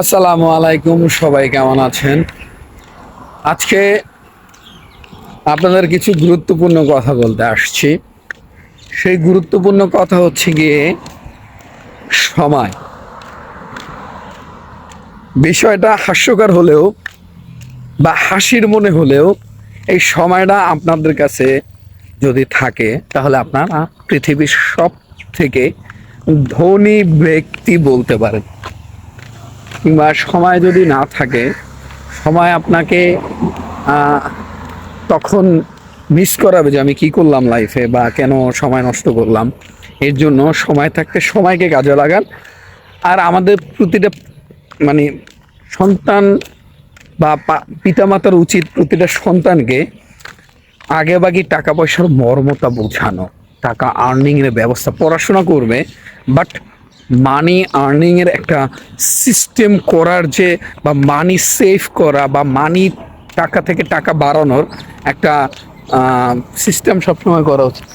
আসসালামু আলাইকুম, সবাই কেমন আছেন? আজকে আপনাদের কিছু গুরুত্বপূর্ণ কথা বলতে আসছি। সেই গুরুত্বপূর্ণ কথা হচ্ছে গিয়ে সময়। বিষয়টা হাস্যকর হলেও বা হাসির মনে হলেও এই সময়টা আপনাদের কাছে যদি থাকে, তাহলে আপনারা পৃথিবীর সব থেকে ধনী ব্যক্তি বলতে পারেন। কিংবা সময় যদি না থাকে, সময় আপনাকে তখন মিস করাবে যে আমি কি করলাম লাইফে বা কেন সময় নষ্ট করলাম। এর জন্য সময় থাকতে সময়কে কাজে লাগান। আর আমাদের প্রতিটা মানে সন্তান বা পিতামাতার উচিত প্রতিটা সন্তানকে আগে বাকি টাকা পয়সার মর্মতা বোঝানো, টাকা আর্নিং এর ব্যবস্থা, পড়াশোনা করবে বাট মানি আর্নিংয়ের একটা সিস্টেম করার যে, বা মানি সেভ করা, বা মানি টাকা থেকে টাকা বাড়ানোর একটা সিস্টেম সবসময় করা উচিত।